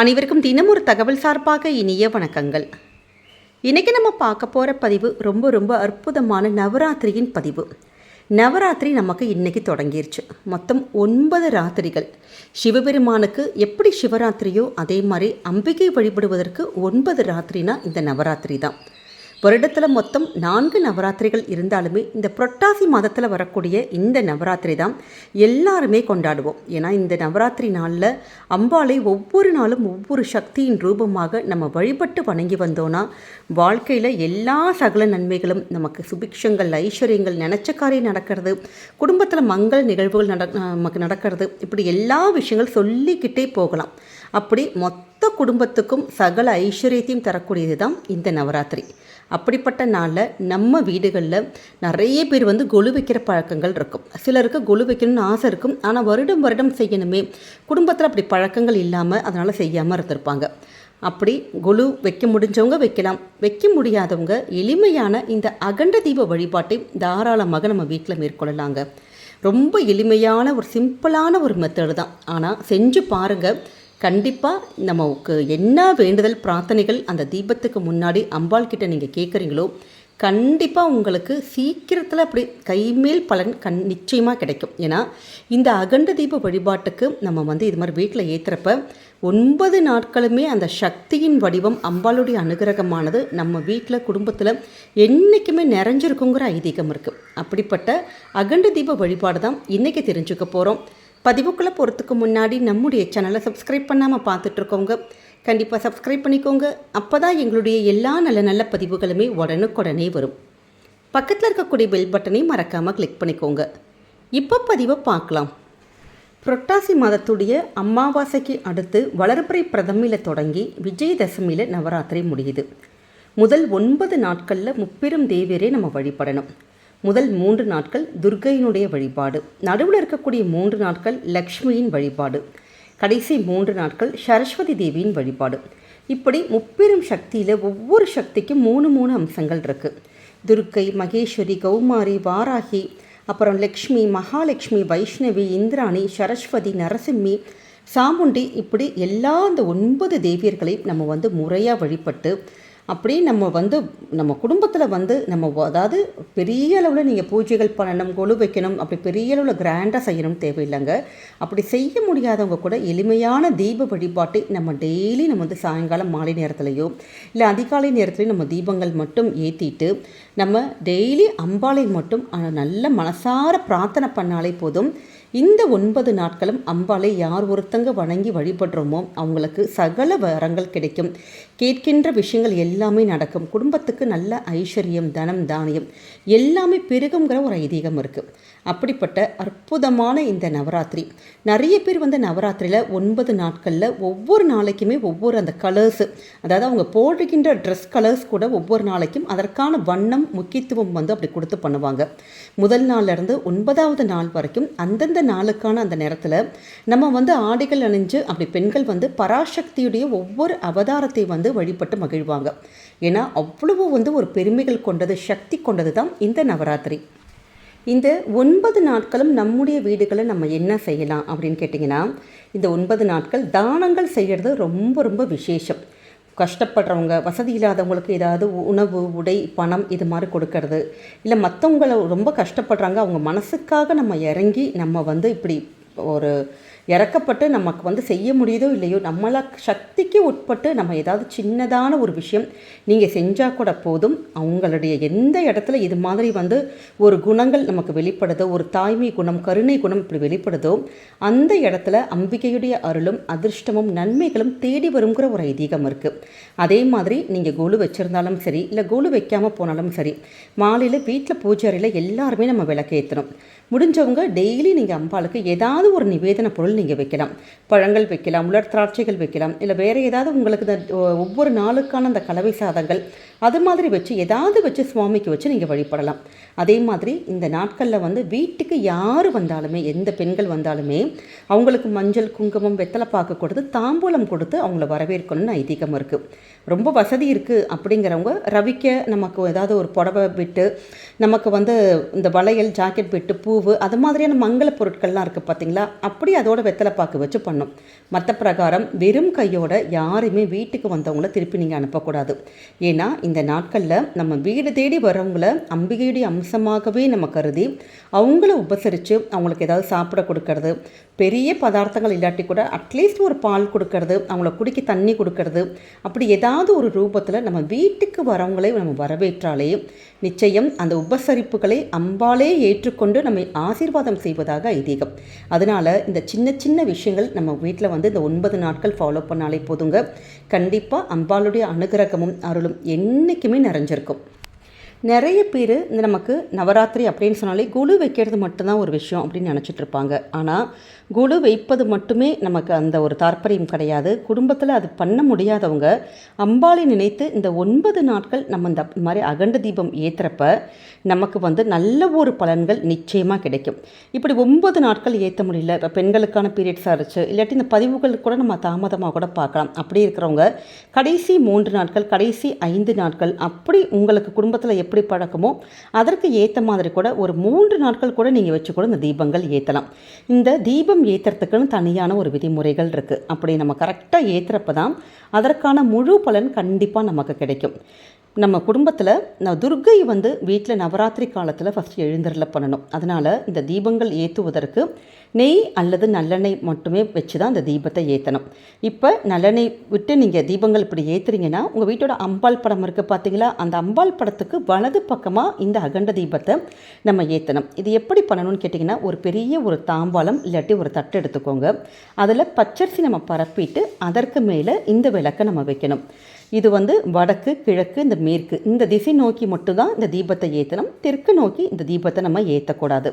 அனைவருக்கும் தினம் ஒரு தகவல் சார்பாக இனிய வணக்கங்கள். இன்றைக்கி நம்ம பார்க்க போகிற பதிவு ரொம்ப ரொம்ப அற்புதமான நவராத்திரியின் பதிவு. நவராத்திரி நமக்கு இன்றைக்கி தொடங்கிருச்சு. மொத்தம் ஒன்பது ராத்திரிகள். சிவபெருமானுக்கு எப்படி சிவராத்திரியோ அதே மாதிரி அம்பிகை வழிபடுவதற்கு ஒன்பது ராத்திரினா இந்த நவராத்திரி தான். வருடத்தில் மொத்தம் நான்கு நவராத்திரிகள் இருந்தாலுமே இந்த புரட்டாசி மாதத்தில் வரக்கூடிய இந்த நவராத்திரி தான் எல்லாருமே கொண்டாடுவோம். ஏன்னா இந்த நவராத்திரி நாளில் அம்பாளை ஒவ்வொரு நாளும் ஒவ்வொரு சக்தியின் ரூபமாக நம்ம வழிபட்டு வணங்கி வந்தோன்னா வாழ்க்கையில் எல்லா சகல நன்மைகளும் நமக்கு சுபிக்ஷங்கள் ஐஸ்வர்யங்கள் நினச்ச காரியம் நடக்கிறது குடும்பத்தில் மங்கள் நிகழ்வுகள் நட நமக்கு நடக்கிறது இப்படி எல்லா விஷயங்கள் சொல்லிக்கிட்டே போகலாம். அப்படி மொத்த குடும்பத்துக்கும் சகல ஐஸ்வர்யத்தையும் தரக்கூடியது தான் இந்த நவராத்திரி. அப்படிப்பட்ட நாளில் நம்ம வீடுகளில் நிறைய பேர் வந்து கொலு வைக்கிற பழக்கங்கள் இருக்கும். சிலருக்கு கொலு வைக்கணும்னு ஆசை இருக்கும். ஆனால் வருடம் வருடம் செய்யணுமே. குடும்பத்தில் அப்படி பழக்கங்கள் இல்லாமல் அதனால் செய்யாமல் இருந்திருப்பாங்க. அப்படி கொலு வைக்க முடிஞ்சவங்க வைக்கலாம். வைக்க முடியாதவங்க எளிமையான இந்த அகண்ட தீப வழிபாட்டை தாராளமாக நம்ம வீட்டில் மேற்கொள்ளலாங்க. ரொம்ப எளிமையான ஒரு சிம்பிளான ஒரு மெத்தடு தான். ஆனால் செஞ்சு பாருங்கள் கண்டிப்பாக நமக்கு என்ன வேண்டுதல் பிரார்த்தனைகள் அந்த தீபத்துக்கு முன்னாடி அம்பாள் கிட்ட நீங்கள் கேட்குறீங்களோ கண்டிப்பாக உங்களுக்கு சீக்கிரத்தில் அப்படி கைமேல் பலன் கண் நிச்சயமாக கிடைக்கும். ஏன்னா இந்த அகண்ட தீப வழிபாட்டுக்கு நம்ம வந்து இது மாதிரி வீட்டில் ஏற்றுறப்ப ஒன்பது நாட்களுமே அந்த சக்தியின் வடிவம் அம்பாளுடைய அனுகிரகமானது நம்ம வீட்டில் குடும்பத்தில் என்றைக்குமே நிறைஞ்சிருக்குங்கிற ஐதீகம் இருக்குது அப்படிப்பட்ட அகண்ட தீப வழிபாடு தான் இன்றைக்கி தெரிஞ்சுக்க போகிறோம் பதிவுக்குள்ளே போகிறதுக்கு முன்னாடி நம்முடைய சேனலை சப்ஸ்கிரைப் பண்ணாமல் பார்த்துட்ருக்கோங்க கண்டிப்பாக சப்ஸ்கிரைப் பண்ணிக்கோங்க. அப்போ தான் எங்களுடைய எல்லா நல்ல நல்ல பதிவுகளுமே உடனுக்குடனே வரும். பக்கத்தில் இருக்கக்கூடிய பெல் பட்டனையும் மறக்காமல் கிளிக் பண்ணிக்கோங்க. இப்போ பதிவை பார்க்கலாம். புரட்டாசி மாதத்துடைய அமாவாசைக்கு அடுத்து வளர்பிறை பிரதமியில் தொடங்கி விஜயதசமியில் நவராத்திரி முடியுது. முதல் ஒன்பது நாட்களில் முப்பெரும் தேவியரே நம்ம வழிபடணும். முதல் மூன்று நாட்கள் துர்கையினுடைய வழிபாடு. நடுவில் இருக்கக்கூடிய மூன்று நாட்கள் லக்ஷ்மியின் வழிபாடு. கடைசி மூன்று நாட்கள் சரஸ்வதி தேவியின் வழிபாடு. இப்படி முப்பெரும் சக்தியில் ஒவ்வொரு சக்திக்கும் மூணு மூணு அம்சங்கள் இருக்குது துர்க்கை மகேஸ்வரி கௌமாரி வாராகி அப்புறம் லக்ஷ்மி மகாலட்சுமி வைஷ்ணவி இந்திராணி சரஸ்வதி நரசிம்மி சாமுண்டி இப்படி எல்லா அந்த ஒன்பது தேவியர்களையும் நம்ம வந்து முறையாக வழிபட்டு அப்படி நம்ம வந்து நம்ம குடும்பத்தில் வந்து நம்ம அதாவது பெரிய அளவில் நீங்கள் பூஜைகள் பண்ணணும் கொலு வைக்கணும் அப்படி பெரிய அளவில் கிராண்டாக செய்யணும் தேவையில்லைங்க. அப்படி செய்ய முடியாதவங்க கூட எளிமையான தீப வழிபாட்டை நம்ம டெய்லி நம்ம வந்து சாயங்காலம் மாலை நேரத்துலையோ இல்லை அதிகாலை நேரத்துலையும் நம்ம தீபங்கள் மட்டும் ஏற்றிட்டு நம்ம டெய்லி அம்பாளை மட்டும் நல்ல மனசார பிரார்த்தனை பண்ணாலே போதும். இந்த ஒன்பது நாட்களும் அம்பாளை யார் ஒருத்தங்க வணங்கி வழிபடுறோமோ அவங்களுக்கு சகல வரங்கள் கிடைக்கும். கேட்கின்ற விஷயங்கள் எல்லாமே நடக்கும். குடும்பத்துக்கு நல்ல ஐஸ்வர்யம் தனம் தானியம் எல்லாமே பெருகுங்கிற ஒரு ஐதீகம் இருக்குது அப்படிப்பட்ட அற்புதமான இந்த நவராத்திரி. நிறைய பேர் வந்து நவராத்திரியில் ஒன்பது நாட்களில் ஒவ்வொரு நாளைக்குமே ஒவ்வொரு அந்த கலர்ஸு அதாவது அவங்க போடுகின்ற ட்ரெஸ் கலர்ஸ் கூட ஒவ்வொரு நாளைக்கும் அதற்கான வண்ணம் முக்கியத்துவம் வந்து அப்படி கொடுத்து பண்ணுவாங்க. முதல் நாள்லேருந்து ஒன்பதாவது நாள் வரைக்கும் அந்தந்த நாளுக்கான அந்த நேரத்தில் நம்ம வந்து ஆடைகள் அணிஞ்சு அப்படி பெண்கள் வந்து பராசக்தியுடைய ஒவ்வொரு அவதாரத்தை வந்து வழிபட்டு மகிழ்வாங்க. ஏன்னா அவ்வளவு வந்து ஒரு பெருமைகள் கொண்டது சக்தி கொண்டது தான் இந்த நவராத்திரி. இந்த ஒன்பது நாட்களும் நம்முடைய வீடுகளை நம்ம என்ன செய்யலாம் அப்படின்னு கேட்டிங்கன்னா இந்த ஒன்பது நாட்கள் தானங்கள் செய்கிறது ரொம்ப ரொம்ப விசேஷம். கஷ்டப்படுறவங்க வசதி இல்லாதவங்களுக்கு ஏதாவது உணவு உடை பணம் இது மாதிரி கொடுக்கறது. இல்லை மற்றவங்கள ரொம்ப கஷ்டப்படுறாங்க அவங்க மனசுக்காக நம்ம இறங்கி நம்ம வந்து இப்படி ஒரு இறக்கப்பட்டு நமக்கு வந்து செய்ய முடியுதோ இல்லையோ நம்மள சக்திக்கு உட்பட்டு நம்ம ஏதாவது சின்னதான ஒரு விஷயம் நீங்கள் செஞ்சால் கூட போதும். அவங்களுடைய எந்த இடத்துல இது மாதிரி வந்து ஒரு குணங்கள் நமக்கு வெளிப்படுதோ ஒரு தாய்மை குணம் கருணை குணம் இப்படி வெளிப்படுதோ அந்த இடத்துல அம்பிகையுடைய அருளும் அதிர்ஷ்டமும் நன்மைகளும் தேடி வருங்கிற ஒரு ஐதீகம் இருக்குது அதே மாதிரி நீங்கள் கோலு வச்சுருந்தாலும் சரி இல்லை கோலு வைக்காமல் போனாலும் சரி மாலையில் வீட்டில் பூஜை அறையில் எல்லாருமே நம்ம விளக்கேற்றணும் முடிஞ்சவங்க டெய்லி நீங்கள் அம்பாளுக்கு ஏதாவது ஒரு நிவேதன பொருள் நீங்கள் வைக்கலாம். பழங்கள் வைக்கலாம் உலர் திராட்சைகள் வைக்கலாம் இல்லை வேறு ஏதாவது உங்களுக்கு இந்த ஒவ்வொரு நாளுக்கான அந்த கலவை சாதங்கள் அது மாதிரி வச்சு ஏதாவது வச்சு சுவாமிக்கு வச்சு நீங்கள் வழிபடலாம். அதே மாதிரி இந்த நாட்களில் வந்து வீட்டுக்கு யார் வந்தாலுமே எந்த பெண்கள் வந்தாலுமே அவங்களுக்கு மஞ்சள் குங்குமம் வெத்தலை பார்க்க கொடுத்து தாம்பூலம் கொடுத்து அவங்கள வரவேற்கணும்னு ஐதீகம் இருக்குது ரொம்ப வசதி இருக்குது அப்படிங்கிறவங்க ரவிக்க நமக்கு ஏதாவது ஒரு புடவை விட்டு நமக்கு வந்து இந்த வளையல் ஜாக்கெட் விட்டு பூவு அது மாதிரியான மங்கள பொருட்கள்லாம் இருக்குது பார்த்தீங்களா அப்படி அதோட வெத்தலை பாக்கு வச்சு பண்ணும். மற்ற பிரகாரம் வெறும் கையோட யாருமே வீட்டுக்கு வந்தவங்கள திருப்பி நீங்கள் அனுப்பக்கூடாது. ஏன்னா இந்த நாட்களில் நம்ம வீடு தேடி வரவங்கள அம்பிகையுடைய அம்சமாகவே நம்ம கருதி அவங்கள உபசரித்து அவங்களுக்கு ஏதாவது சாப்பிட கொடுக்கறது பெரிய பதார்த்தங்கள் இல்லாட்டி கூட அட்லீஸ்ட் ஒரு பால் கொடுக்கறது அவங்கள குடிக்க தண்ணி கொடுக்கறது அப்படி ஏதாவது ஒரு ரூபத்தில் நம்ம வீட்டுக்கு வரவங்களை நம்ம வரவேற்றாலே நிச்சயம் அந்த உபசரிப்புகளை அம்பாலே ஏற்றுக்கொண்டு நம்மை ஆசீர்வாதம் செய்வதாக ஐதீகம். அதனால் இந்த சின்ன சின்ன விஷயங்கள் நம்ம வீட்டில் வந்து இந்த ஒன்பது நாட்கள் ஃபாலோ பண்ணாலே போதுங்க. கண்டிப்பாக அம்பாளுடைய அனுகிரகமும் அருளும் என்றைக்குமே நிறைஞ்சிருக்கும். நிறைய பேர் இந்த நமக்கு நவராத்திரி அப்படின்னு சொன்னாலே குழு வைக்கிறது மட்டும்தான் ஒரு விஷயம் அப்படின்னு நினச்சிட்டு இருப்பாங்க. ஆனால் குழு வைப்பது மட்டுமே நமக்கு அந்த ஒரு தாற்பயம் கிடையாது. குடும்பத்தில் அது பண்ண முடியாதவங்க அம்பாளை நினைத்து இந்த ஒன்பது நாட்கள் நம்ம இந்த மாதிரி அகண்ட தீபம் ஏற்றுறப்ப நமக்கு வந்து நல்ல ஒரு பலன்கள் நிச்சயமாக கிடைக்கும். இப்படி ஒன்பது நாட்கள் ஏற்ற முடியல. இப்போ பெண்களுக்கான பீரியட்ஸாக இருந்துச்சு. இல்லாட்டி இந்த பதிவுகள் கூட நம்ம தாமதமாக கூட பார்க்கலாம். அப்படி இருக்கிறவங்க கடைசி மூன்று நாட்கள் கடைசி ஐந்து நாட்கள் அப்படி உங்களுக்கு குடும்பத்தில் எப்படி பழக்கமோ அதற்கு ஏற்ற மாதிரி கூட ஒரு மூன்று நாட்கள் கூட நீங்கள் வச்சு கூட இந்த தீபங்கள் ஏற்றலாம் இந்த தீபம் ஏற்றுறதுக்குன்னு தனியான ஒரு விதிமுறைகள் இருக்குது அப்படி நம்ம கரெக்டாக ஏற்றுறப்ப தான் அதற்கான முழு பலன் கண்டிப்பாக நமக்கு கிடைக்கும். நம்ம குடும்பத்தில் நான் துர்கை வந்து வீட்டில் நவராத்திரி காலத்தில் ஃபஸ்ட்டு எழுந்தரில் பண்ணணும். அதனால் இந்த தீபங்கள் ஏற்றுவதற்கு நெய் அல்லது நல்லெண்ணெய் மட்டுமே வச்சு தான் இந்த தீபத்தை ஏற்றணும் இப்போ நல்லெண்ணெய் விட்டு நீங்கள் தீபங்கள் இப்படி ஏற்றுறீங்கன்னா உங்கள் வீட்டோட அம்பாள் படம் இருக்குது பார்த்தீங்களா அந்த அம்பாள் படத்துக்கு வலது பக்கமாக இந்த அகண்ட தீபத்தை நம்ம ஏற்றணும் இது எப்படி பண்ணணும்னு கேட்டிங்கன்னா ஒரு பெரிய ஒரு தாம்பாளம் இல்லாட்டி ஒரு தட்டு எடுத்துக்கோங்க. அதில் பச்சரிசி நம்ம பரப்பிட்டு அதற்கு மேலே இந்த விளக்கை நம்ம வைக்கணும். இது வந்து வடக்கு கிழக்கு இந்த மேற்கு. இந்த திசை நோக்கி மட்டும்தான் இந்த தீபத்தை ஏற்றணும் தெற்கு நோக்கி இந்த தீபத்தை நம்ம ஏற்றக்கூடாது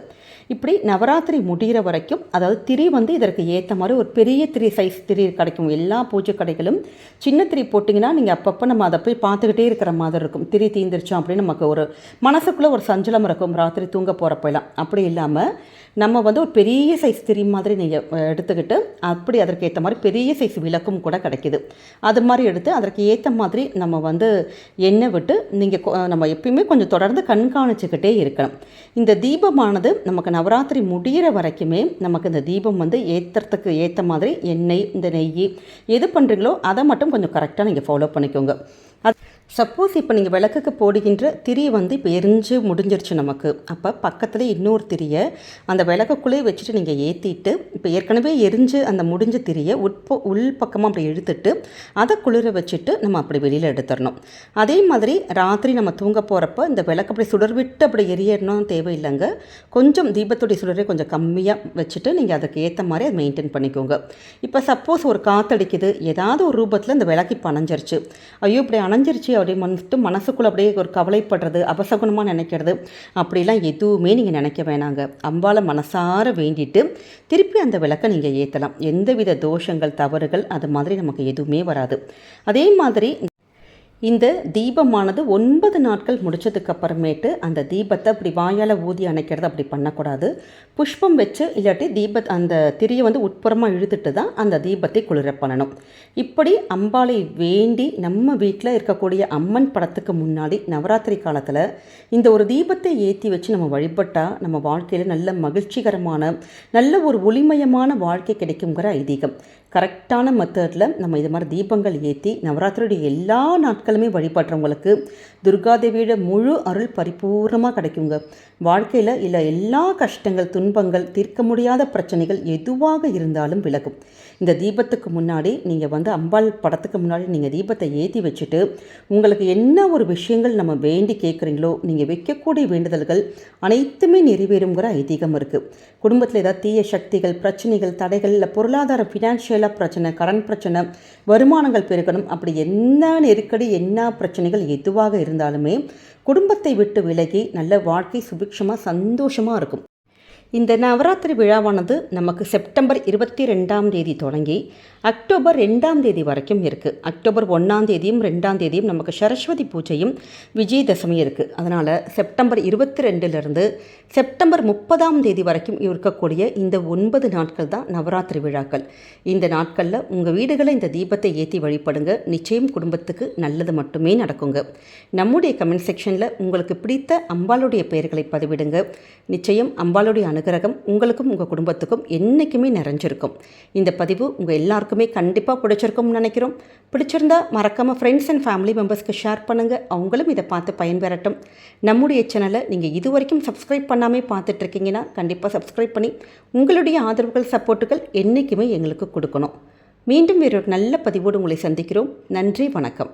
இப்படி நவராத்திரி முடிகிற வரைக்கும் அதாவது திரி வந்து இதற்கு ஏற்ற மாதிரி ஒரு பெரிய திரி சைஸ் திரி கிடைக்கும். எல்லா பூஜை கடைகளும் சின்ன திரி போட்டிங்கன்னா நீங்கள் அப்பப்போ நம்ம அதை போய் பார்த்துக்கிட்டே இருக்கிற மாதிரி இருக்கும். திரி தீந்துருச்சோம் அப்படின்னு நமக்கு ஒரு மனசுக்குள்ளே ஒரு சஞ்சலம் இருக்கும். ராத்திரி தூங்க போகிறப்பெல்லாம் அப்படி இல்லாமல் நம்ம வந்து ஒரு பெரிய சைஸ் திரி மாதிரி நீங்கள் எடுத்துக்கிட்டு அப்படி அதற்கு ஏற்ற மாதிரி பெரிய சைஸ் விளக்கும் கூட கிடைக்கிது. அது மாதிரி எடுத்து அதற்கு ஏற்ற மாதிரி நம்ம வந்து எண்ணெய் விட்டு நீங்கள் நம்ம எப்பயுமே கொஞ்சம் தொடர்ந்து கண்காணிச்சுக்கிட்டே இருக்கணும். இந்த தீபமானது நமக்கு நவராத்திரி முடிகிற வரைக்குமே நமக்கு இந்த தீபம் வந்து ஏற்றுறதுக்கு ஏற்ற மாதிரி எண்ணெய் இந்த நெய் எது பண்ணுறீங்களோ அதை மட்டும் கொஞ்சம் கரெக்டாக நீங்கள் ஃபாலோ பண்ணிக்கோங்க. சப்போஸ் இப்போ நீங்கள் விளக்குக்கு போடுகின்ற திரி வந்து இப்போ எரிஞ்சு முடிஞ்சிருச்சு நமக்கு. அப்போ பக்கத்தில் இன்னொரு திரியை அந்த விளக்குக்குள்ளே வச்சுட்டு நீங்கள் ஏற்றிட்டு இப்போ ஏற்கனவே எரிஞ்சு அந்த முடிஞ்ச திரியை உட்போ உள் பக்கமாக அப்படி இழுத்துட்டு அதை குளிர வச்சுட்டு நம்ம அப்படி வெளியில் எடுத்துடணும் அதே மாதிரி ராத்திரி நம்ம தூங்க போகிறப்ப இந்த விளக்கு அப்படி சுடர் விட்டு அப்படி எரியணும் தேவையில்லைங்க. கொஞ்சம் தீபத்துடைய சுடரை கொஞ்சம் கம்மியாக வச்சுட்டு நீங்கள் அதுக்கு ஏற்ற மாதிரி அதை மெயின்டைன் பண்ணிக்கோங்க. இப்போ சப்போஸ் ஒரு காற்றடிக்குது ஏதாவது ஒரு ரூபத்தில் இந்த விளக்கு இப்போ அணைஞ்சிருச்சு. ஐயோ இப்படி அணைஞ்சிருச்சு அப்படியே வந்துட்டு மனசுக்குள்ளே அப்படியே ஒரு கவலைப்படுறது அபசகுணமாக நினைக்கிறது அப்படிலாம் எதுவுமே நீங்கள் நினைக்க வேணாங்க. அம்பால மனசார வேண்டிட்டு திருப்பி அந்த விளக்கை நீங்கள் ஏற்றலாம் எந்தவித தோஷங்கள் தவறுகள் அது மாதிரி நமக்கு எதுவுமே வராது. அதே மாதிரி இந்த தீபமானது ஒன்பது நாட்கள் முடித்ததுக்கு அப்புறமேட்டு அந்த தீபத்தை அப்படி வாயால் ஊதி அணைக்கிறது அப்படி பண்ணக்கூடாது. புஷ்பம் வச்சு இல்லாட்டி தீப அந்த திரியை வந்து உட்புறமாக இழுத்துட்டு தான் அந்த தீபத்தை குளிர பண்ணணும். இப்படி அம்பாளை வேண்டி நம்ம வீட்டில் இருக்கக்கூடிய அம்மன் படத்துக்கு முன்னாடி நவராத்திரி காலத்தில் இந்த ஒரு தீபத்தை ஏற்றி வச்சு நம்ம வழிபட்டால் நம்ம வாழ்க்கையில் நல்ல மகிழ்ச்சிகரமான நல்ல ஒரு ஒளிமயமான வாழ்க்கை கிடைக்குங்கிற ஐதீகம். கரெக்டான மெத்தடில் நம்ம இது மாதிரி தீபங்கள் ஏற்றி நவராத்திரியுடைய எல்லா நாட்களுமே வழிபடுறவங்களுக்கு துர்காதேவியோட முழு அருள் பரிபூர்ணமாக கிடைக்குங்க. வாழ்க்கையில் இல்லை எல்லா கஷ்டங்கள் துன்பங்கள் தீர்க்க முடியாத பிரச்சனைகள் எதுவாக இருந்தாலும் விலகும். இந்த தீபத்துக்கு முன்னாடி நீங்கள் வந்து அம்பாள் படத்துக்கு முன்னாடி நீங்கள் தீபத்தை ஏற்றி வச்சுட்டு உங்களுக்கு என்ன ஒரு விஷயங்கள் நம்ம வேண்டி கேட்குறீங்களோ நீங்கள் வைக்கக்கூடிய வேண்டுதல்கள் அனைத்துமே நிறைவேறுங்கிற ஐதீகம் இருக்குது குடும்பத்தில் ஏதாவது தீய சக்திகள் பிரச்சனைகள் தடைகள் இல்லை பொருளாதார ஃபினான்ஷியலாக பிரச்சனை கடன் பிரச்சனை வருமானங்கள் பெருக்கணும். அப்படி என்ன நெருக்கடி என்ன பிரச்சனைகள் எதுவாக இருந்தாலுமே குடும்பத்தை விட்டு விலகி நல்ல வாழ்க்கை சுபிக்ஷமாக சந்தோஷமாக இருக்கும். இந்த நவராத்திரி விழாவானது நமக்கு செப்டம்பர் இருபத்தி ரெண்டாம் தேதி தொடங்கி அக்டோபர் ரெண்டாம் தேதி வரைக்கும் இருக்குது அக்டோபர் ஒன்றாம் தேதியும் ரெண்டாம் தேதியும் நமக்கு சரஸ்வதி பூஜையும் விஜயதசமி இருக்குது அதனால் செப்டம்பர் இருபத்தி ரெண்டுலேருந்து செப்டம்பர் முப்பதாம் தேதி வரைக்கும் இருக்கக்கூடிய இந்த ஒன்பது நாட்கள் தான் நவராத்திரி விழாக்கள். இந்த நாட்களில் உங்கள் வீடுகளை இந்த தீபத்தை ஏற்றி வழிபடுங்க. நிச்சயம் குடும்பத்துக்கு நல்லது மட்டுமே நடக்குங்க. நம்முடைய கமெண்ட் செக்ஷனில் உங்களுக்கு பிடித்த அம்பாளுடைய பெயர்களை பதிவிடுங்க. நிச்சயம் அம்பாளுடைய அனுகிரகம் உங்களுக்கும் உங்கள் குடும்பத்துக்கும் என்றைக்குமே நிறைஞ்சிருக்கும். இந்த பதிவு உங்கள் எல்லாருக்குமே கண்டிப்பாக பிடிச்சிருக்கும்னு நினைக்கிறோம். பிடிச்சிருந்தா மறக்காமல் ஃப்ரெண்ட்ஸ் அண்ட் ஃபேமிலி மெம்பர்ஸ்க்கு ஷேர் பண்ணுங்கள் அவங்களும் இதை பார்த்து பயன்பெறட்டும். நம்முடைய சேனலை நீங்கள் இது வரைக்கும் சப்ஸ்கிரைப் பண்ணாமல் பார்த்துட்ருக்கீங்கன்னா கண்டிப்பாக சப்ஸ்கிரைப் பண்ணி உங்களுடைய ஆதரவுகள் சப்போர்ட்டுகள் என்றைக்குமே எங்களுக்கு கொடுக்கணும். மீண்டும் வேறொரு நல்ல பதிவோடு உங்களை சந்திக்கிறோம். நன்றி வணக்கம்.